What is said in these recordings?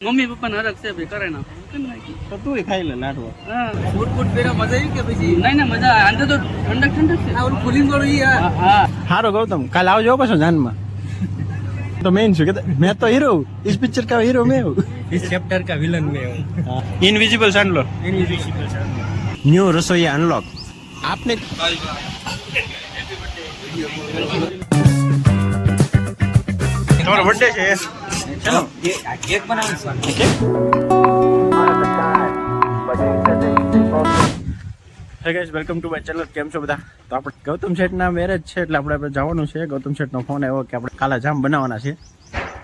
Mummy પપ્પાને હરક છે ભાઈ કરે ના કેમ તો તું ખાઈ લે લાડવો. હા. ફૂટ ફૂટ પહેરો મજા આવી કે પછી? નહીં ના મજા આંધે તો ઠંડક ઠંડક છે. આ ઓલું કુલિંગ વાળું ઈ હા. હારો ગૌતમ કાલ આવજો પાછો જાનમાં તો મેન છું કે મેં તો હીરો ઇસ પિક્ચર કા હીરો મેં હું? ઇસ ચેપ્ટર કા વિલન મેં હું. ઇનવિઝિબલ સાંડલો ઇનવિઝિબલ સાંડલો ન્યુ રસોઈયા અનલોક આપને તમારો બર્થડે છે ચલો cake welcome to my channel કેમ છો બધા? તો આપણે ગૌતમ શેઠના મેરેજ છે એટલે આપણે જવાનું છે. ગૌતમ શેઠનો ફોન આવ્યો કે આપણે કાલાજામ બનાવવાના છે.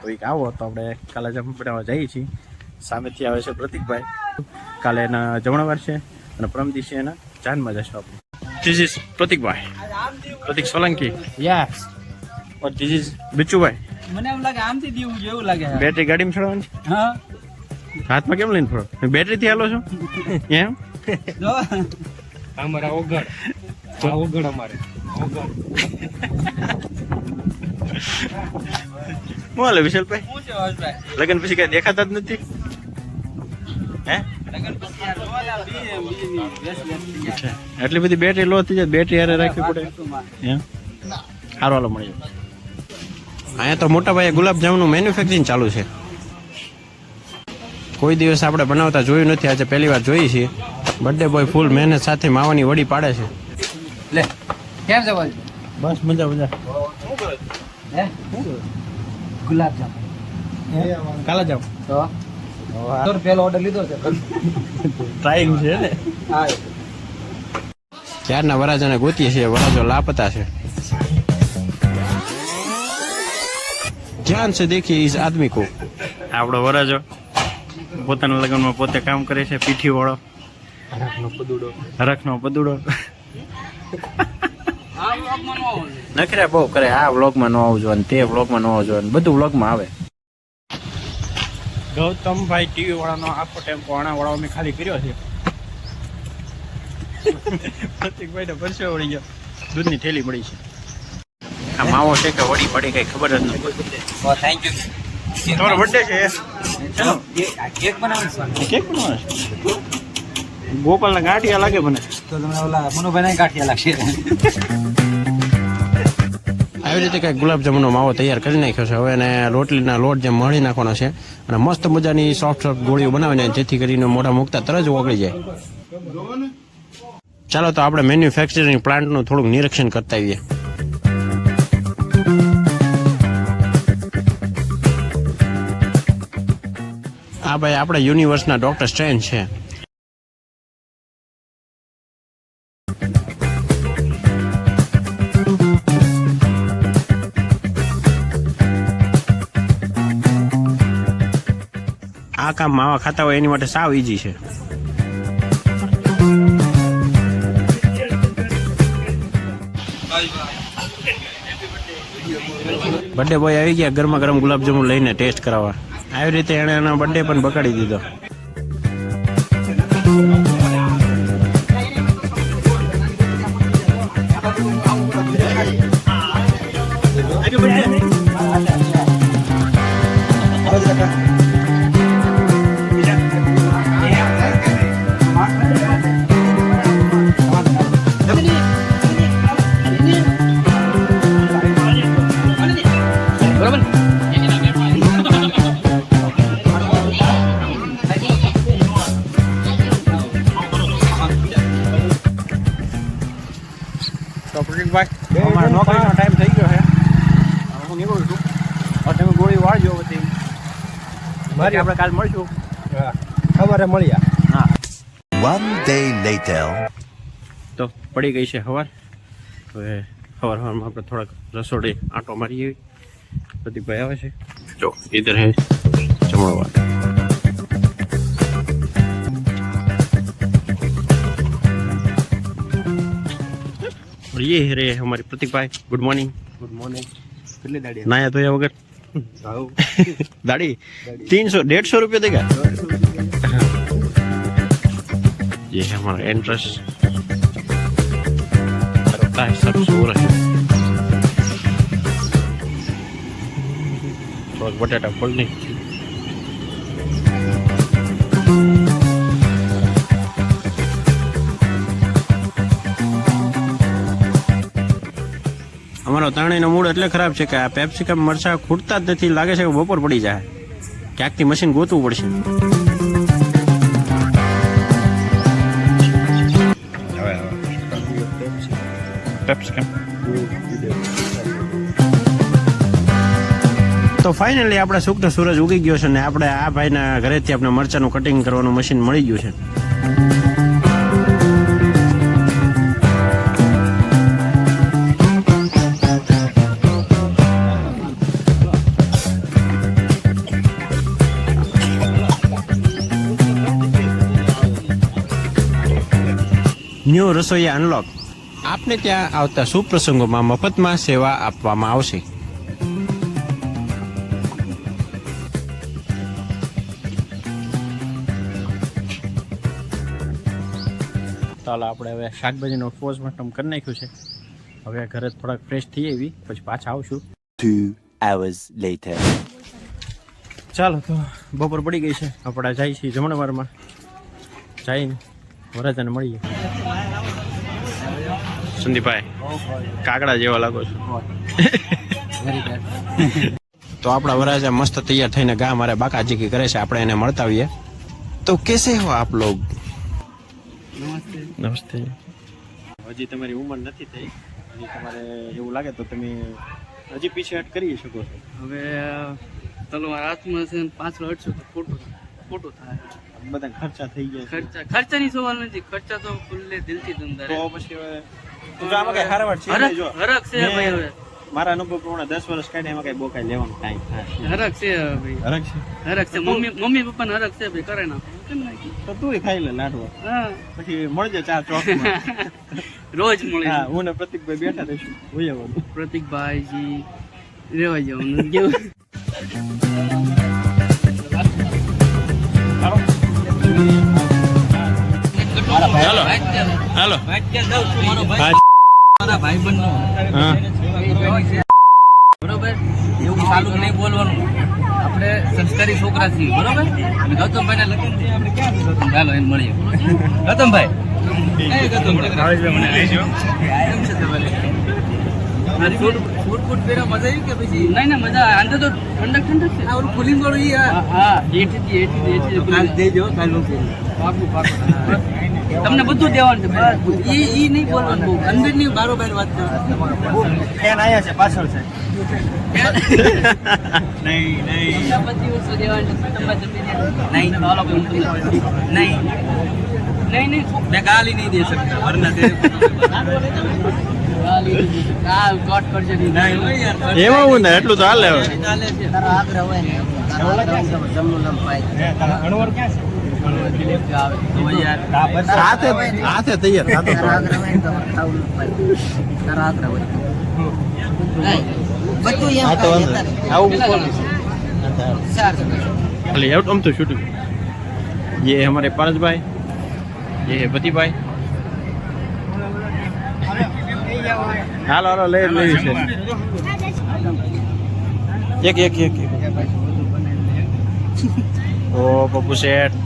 તો એક આવો તો આપણે કાલાજામ બનાવવા જઈએ છીએ. સામેથી આવે છે પ્રતિકભાઈ. કાલે એના જમણવાર છે અને પરમ દિવસે એના જાનમાં જશું આપણે. This is Pratikbhai. Pratik Solanki. Yes or this is Bichchubhai. મને એમ લાગે આમથી દેવું જેવું લાગે. બેટરી ગાડીમાં ચડાવવાની છે? હા. હાથમાં કેમ લઈને ફરો? બેટરીથી હાલો છો? એમ? જો. અમારા ઓગળ ઓગળ અમારે. ઓગળ બોલે વિશાલભાઈ? શું છે હર્ષભાઈ લગન પછી કઈ દેખાતા જ નથી? હે? એટલી બધી બેટરી લો થઈ જાય બેટરી હારે રાખવી પડે. એમ? સારું હાલો મળી જાય અહીંયા તો મોટા ભાઈએ ગુલાબ જામનું મેન્યુફેક્ચરિંગ ચાલુ છે. કોઈ દિવસ આપણે બનાવતા જોયું નથી આજે પહેલી વાર જોઈએ છીએ. બર્થડે બોય ફૂલ મહેનત સાથે માવાની વડી પાડે છે. લે કેમ છે બોલ બસ મજા મજા. હે? ગુલાબ જામુન કાલા જામ તો? તો પેલો ઓર્ડર લીધો છે. ટ્રાઈંગ છે ને? હા. ક્યારના વરાજાને ગોતીએ છીએ વરાજો લાપતા છે. ધ્યાન से देखिए इस आदमी को આપણો વરાજો પોતાના લગ્નમાં પોતે કામ કરે છે પીઠી વાળો હરખનો પદુડો હરખનો પદુડો આ બ્લોગમાં ન આવો છે. નખરે બહુ કરે આ વ્લોગમાં ન આવવું જોઈએ તે વ્લોગમાં ન આવવું જોઈએ બધું વ્લોગમાં આવે ગૌતમભાઈ ટીવી વાળાનો આખો ટેમ્પો આણા વાળો અમે ખાલી કર્યો છે પ્રતિકભાઈ ને પરસે વળી ગયો દૂધની થેલી મળી છે આ માવો છે કે વડી પડી કઈ ખબર જ નથી ઓ થેન્ક યુ તમારો બર્થડે છે કેક બનાવવાનું કેક બનાવે છે? ગોપાલના ગાંઠિયા લાગે મને. તો તમે ઓલા મનુભાઈ ગાંઠિયા લાગશે. આવી રીતે કંઈક ગુલાબજાંબુનો માવો તૈયાર કરી નાખ્યો છે. હવે એને રોટલીના લોટ જેમ મળી નાખવાનો છે અને મસ્ત મજાની સોફ્ટ સોફ્ટ ગોળીઓ બનાવીને જેથી કરીને મોઢા મૂકતા તરત જ ઓગળી જાય. ચાલો તો આપણે મેન્યુફેક્ચરિંગ પ્લાન્ટનું થોડુંક નિરીક્ષણ કરતા આવીએ. આ ભાઈ આપણે યુનિવર્સના ડોક્ટર સ્ટ્રેન છે. આ કામ માવા ખાતા હોય એની માટે સાવ ઈજી છે. બર્થડે બોય આવી ગયા ગરમા ગરમ ગુલાબજાંબુ લઈને ટેસ્ટ કરાવવા. આવી રીતે એણે એનો બર્થડે પણ બગાડી દીધો. બાકી આપણે કાલ મળશું ખબર મળ્યા હા One day later. તો પડી ગઈ છે હવાર હવે હવાર હવારમાં આપણે થોડાક રસોડે આંટો મારી એવી પ્રતિકભાઈ આવે છે જો ઇધર હે જમણવાર और ये है रे हमारे प्रतीक भाई गुड मॉर्निंग ગુડ મોર્નિંગ કેટલી દાડી नाया धोया वगैर दाढ़ी? तीन सौ, डेढ़ सौ रुपये देगा? ये है हमारा एंट्रेंस लगता है, सब सो रहे हैं। बटाटा फोल नहीं। મારો ત્રણેયનો મૂળ એટલે ખરાબ છે કે આ પેપ્સિકમ મરચા ખૂટતા જ નથી લાગે છે કે બપોર પડી જાય. ક્યાંકથી મશીન ગોતવું પડશે? પેપ્સિકમ. તો ફાઇનલી આપણે સુપ્ત સૂરજ ઉગી ગયો છે ને આપણે આ ભાઈના ઘરેથી આપણે મરચાનું કટિંગ કરવાનું મશીન મળી ગયું છે. ન્યૂ રસોઈયા અનલોક આપને ત્યાં આવતા શુભ પ્રસંગોમાં મફતમાં સેવા આપવામાં આવશે. ચાલો આપણે હવે શાકભાજીનો પોસ્ટમોર્ટમ કરી નાખ્યું છે. હવે ઘરે થોડાક ફ્રેશ થઈ આવી પછી પાછા આવશું. Two hours later. ચાલો તો બપોર પડી ગઈ છે. આપણે જાય છીએ જમણવારમાં. જઈને વરજાને મળીએ. સંદીપભાઈ કાકડા જેવા લાગો છો. તો આપણા વરાજા મસ્ત તૈયાર થઈને ગા મારે બાકાજી કી કરે છે આપણે એને મળતા આવીએ. તો કેસે હો આપ લોગ? નમસ્તે. નમસ્તે. હજી તમારી ઉંમર નથી થઈ હજી તમારે એવું લાગે તો તમે હજી પીછે હટ કરી શકો છો. હવે તલવાર હાથમાં છે ને પાછળ હટશો તો ખોટું ખોટું થાય. બધા ખર્ચા થઈ ગયા ખર્ચા ખર્ચા ખર્ચાની સવાલ નથી ખર્ચા તો ખુલ્લે દિલથી ધંધા તો પછી હવે તું આમાં કઈ હારવાડ છે જો. હરક છે ભાઈ હવે. મારા અનુભવ પ્રમાણે દસ વર્ષ કાઢે એમાં કઈ બહુ લેવાનું થાય હરક છે ભાઈ. હરક છે? હરક છે. મમ્મી મમ્મી પપ્પાને હરક છે ભાઈ કરે નાખો. તો તું ખાઈ લે લાડવા. હા. પછી મળજે ચાર ચોક રોજ મળે. હા હું ને પ્રતિકભાઈ બેઠા રહીશું. હોય આવવાનું પ્રતિકભાઈજી રેવા જવાનું. કેવું? હાલો. હાલો. મારો ભાઈ બરોબર? એવું ચાલુ નહીં બોલવાનું. આપણે સંસ્કારી છોકરા છીએ બરોબર? અને ગૌતમભાઈ ના લગ્ન છે આપણે ક્યાં ચાલો એને મળીએ. ગૌતમભાઈ. ગૌતમભાઈ કેમ છે તમારે. મજા આવી કે પછી? નહીં ના મજા અંદર તો ઠંડક હા એઠી એઠી એઠી કાલ દેજો તમને બધું દેવાનું છે ઈ ઈ નહીં બોલવાનું બહુ. અંદરની બારોબાર વાત કરો. છે પાછળ છે. નહીં નહીં. નહીં. નહીં. ગાલી નહીં દે શકતા વરના गाली गाल कट कर जनी नहीं यार એમાં હું ને એટલું તો હાલે હવે ચાલે છે તારો આગ્રહ હોય ને જમનું લમ પાય અણવર ક્યાં તો યાર છે હાથે હાથે તૈયાર હાથે બધું એમ હા તો વાંધો ખાય નહીં. આવું મૂકવાનું ચાર खाली आउट हम तो शूटिंग ये है हमारे पारस भाई ये है पति भाई હાલો હાલો, લઈ લેવી છે. એક એક એક. ઓ, પપ્પુ શેઠ.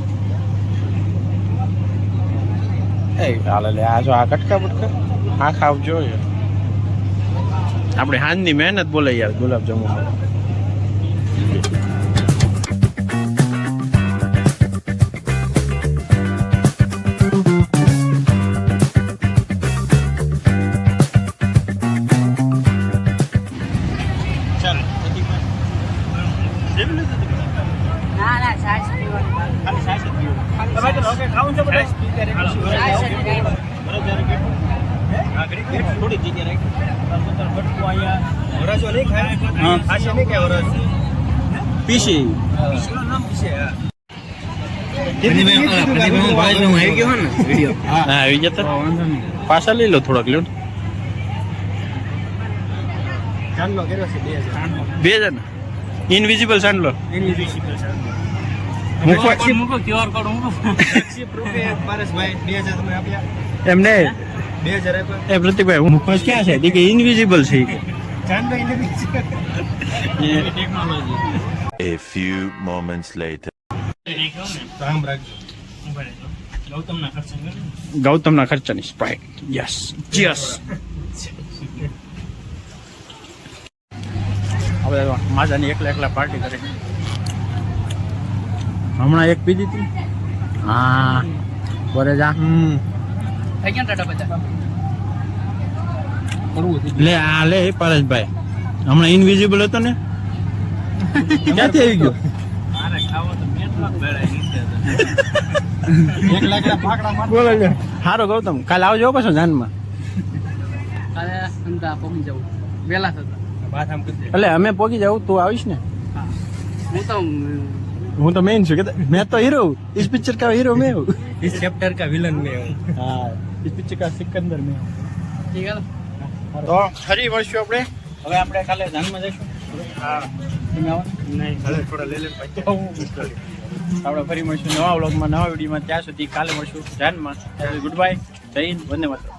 એ, હાલે, લે, આ જો આ કટકા બટકા? આ ખાવ આપણે હાંજની મહેનત બોલાઈ યાર, ગુલાબ પીસી હા. આવી જતા પાછા લઈ લો થોડાક લ્યો. બે હજાર. ને? ઇનવિઝિબલ સાંડલો મૂકો મૂકો ક્યુઆર એ પ્રતિકભાઈ હું મુખવાસ ક્યાં છે? કે ઇનવિઝિબલ છે. A few moments later. ગૌતમના ખર્ચાની સ્પ્રાઇટ યસ યસ હવે માજાની એકલા એકલા પાર્ટી કરે. હમણાં એક પીધી હતી? હા. બરે જા થઈ ગયા ટાટા બધા લે આ લે પરેશભાઈ હમણાં ઇનવિઝિબલ હતો ને? ક્યાંથી આવી ગયો? બોલો સારો ગૌતમ કાલે આવજો પાછો જાનમાં. એટલે અમે પોગી જવું તું આવીશ ને? હું તો હું તો મેઇન છું કે मैं तो हीरो हूँ इस पिक्चर का हीरो मैं हूँ इस चैप्टर का विलन में हूँ हाँ इस पिक्चर का सिकंदर मैं हूँ ઠીક છે તો ફરી વળશું આપણે હવે આપણે કાલે જાનમાં જઈશું હા તમે આવો नहीं भले थोड़ा ले ले આપણે ફરી મળશું નવા વ્લોગમાં નવા વિડીયોમાં ત્યાં સુધી કાલે મળશું જાનમાં ગુડ બાય જય હિન્દ વંદે માતરમ